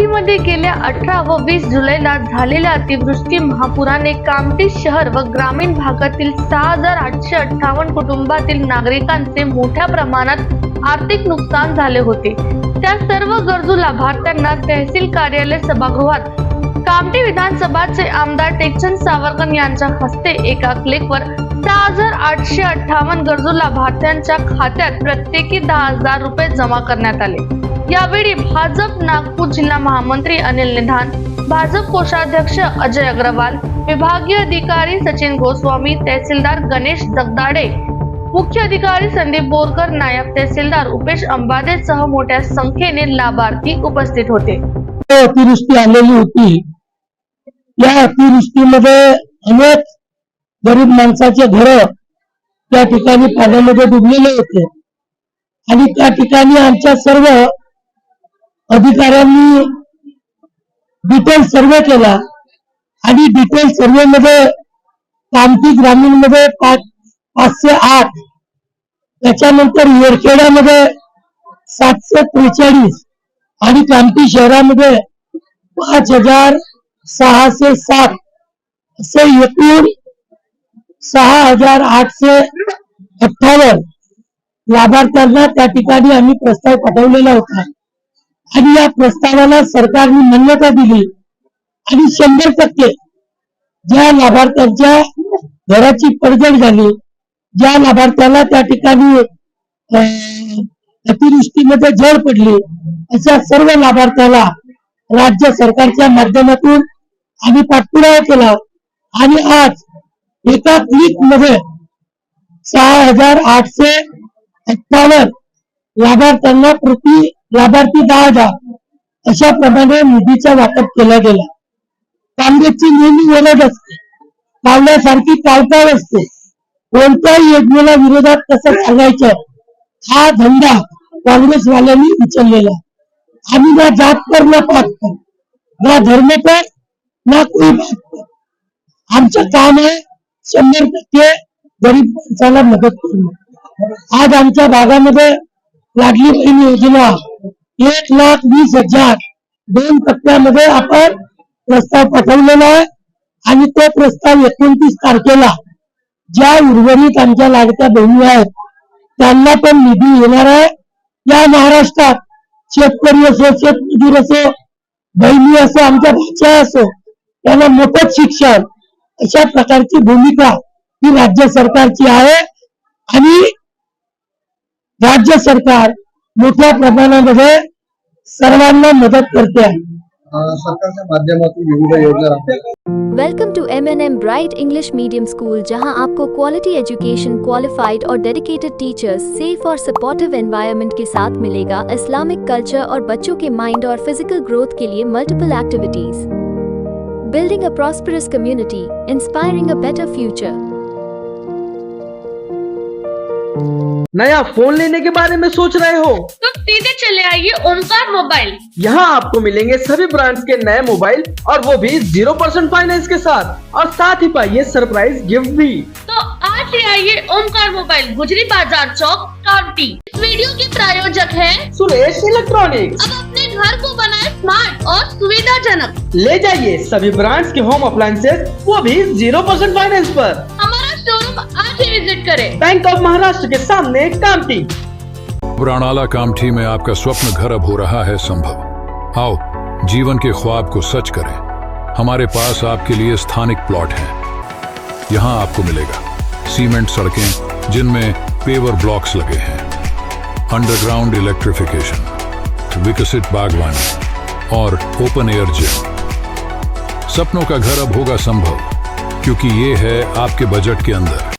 कामठीमध्ये गेल्या अठरा व वीस जुलैला झालेल्या अतिवृष्टी महापुराने कामठी शहर व ग्रामीण भागातील सहा हजार आठशे अठ्ठावन्न कुटुंबातील नागरिकांचे मोठ्या प्रमाणात आर्थिक नुकसान झाले होते. त्या सर्व गरजू लाभार्थ्यांना तहसील कार्यालय सभागृहात कामठी विधानसभाचे आमदार टेकचंद सावरकर यांच्या हस्ते एका क्लिकवर सहा हजार आठशे अठ्ठावन्न गरजू लाभार्थ्यांच्या खात्यात प्रत्येकी दहा हजार रुपये जमा करण्यात आले. यावेळी भाजप नागपूर जिल्हा महामंत्री अनिल निधान भाजप कोषाध्यक्ष अजय अग्रवाल विभागीय अधिकारी सचिन गोस्वामी तहसीलदार गणेश जगदाडे मुख्य अधिकारी संदीप बोरकर नायब तहसीलदार उपेश अंबादेसह मोठ्या संख्येने लाभार्थी उपस्थित होते. अतिवृष्टी आलेली होती. या अतिवृष्टीमध्ये अनेक गरीब माणसाचे घर त्या ठिकाणी पाण्यामध्ये डुबलेले होते. आणि त्या ठिकाणी आमच्या सर्व अधिकाऱ्यांनी डिटेल सर्वे केला. आणि डिटेल सर्वे मध्ये कामठी ग्रामीणमध्ये पाच पाचशे आठ. त्याच्यानंतर येरखेड्यामध्ये सातशे त्रेचाळीस. आणि कामठी शहरामध्ये पाच हजार सहाशे सात असे एकूण सहा हजार आठशे अठ्ठावन्न लाभार्थ्यांना त्या ठिकाणी आम्ही प्रस्ताव पाठवलेला होता. आणि या प्रस्तावाला सरकारने मान्यता दिली. आणि शंभर टक्के ज्या लाभार्थ्यांच्या घराची पडझड झाली ज्या लाभार्थ्याला त्या ठिकाणी अतिवृष्टीमध्ये जड पडली अशा सर्व लाभार्थ्याला राज्य सरकारच्या माध्यमातून आम्ही पाठपुरावा केला. आणि आज एका क्लिकमध्ये सहा हजार आठशे अठ्ठावन्न लाभार्थ्यांना प्रति लाभार्थी दहा हजार अशा प्रमाणे निधीचा वाटप केला गेला. काँग्रेसची नेहमी ओरड असते. कावल्यासारखी कावकाव असते. कोणत्याही योजनेला विरोधात कसं सांगायचं? हा धंदा काँग्रेसवाल्यांनी उचललेला. आम्ही ना जात पर ना पात पर. ना धर्म पर ना कोई बात पर. आमचं काम आहे शंभर टक्के गरीब माणसाला मदत करणं. आज आमच्या भागामध्ये लाडली बहीण योजना एक लाख वीस हजार. दोन टप्प्यामध्ये आपण प्रस्ताव पाठवलेला आहे आणि तो प्रस्ताव एकोणतीस तारखेला ज्या उर्वरित आमच्या लाडक्या बहिणी आहेत त्यांना पण निधी येणार आहे. या महाराष्ट्रात शेतकरी असो शेतमजूर असो बहिणी असो आमच्या भाषा असो त्यांना मोफत शिक्षण अशा प्रकारची भूमिका ही राज्य सरकारची आहे. आणि राज्य सरकार मोठ्या प्रमाणामध्ये सर्वांना मदत करते आहे. सरकारच्या माध्यमातून विविध योजना welcome to M N M bright English medium school जहाँ आपको क्वालिटी एजुकेशन क्वालिफाइड और डेडिकेटेड टीचर्स सेफ़ और सपोर्टिव एनवायरनमेंट के साथ मिलेगा इस्लामिक कल्चर और बच्चों के माइंड और फ़िज़िकल ग्रोथ के लिए multiple activities building a prosperous community inspiring a better future नया फ़ोन लेने के बारे में सोच रहे हो? तो सीधे चले आइए ओमकार मोबाइल। यहाँ आपको मिलेंगे सभी ब्रांड्स के नए मोबाइल और वो भी ज़ीरो परसेंट फाइनेंस के साथ। और साथ ही पाइए सरप्राइज़ गिफ्ट भी। तो आज ले आइए ओमकार मोबाइल गुजरी बाज़ार चौक इस वीडियो के प्रायोजक है सुरेश इलेक्ट्रॉनिक्स। अब अपने घर को बनाए स्मार्ट और सुविधाजनक। ले जाइए सभी ब्रांड्स के होम अप्लायसेज वो भी ज़ीरो परसेंट फाइनेंस हमारा शोरूम आज ही विज़िट करें। बैंक ऑफ़ महाराष्ट्र के सामने कामटी पुराणाला कामठी में आपका स्वप्न घर अब हो रहा है संभव। आओ जीवन के ख्वाब को सच करें। हमारे पास आपके लिए स्थानिक प्लॉट हैं। यहाँ आपको मिलेगा। सीमेंट सड़कें जिनमें पेवर ब्लॉक्स लगे हैं। अंडरग्राउंड इलेक्ट्रिफिकेशन विकसित बागवानी और ओपन एयर जिम सपनों का घर अब होगा संभव। क्योंकि ये है आपके बजट के अंदर।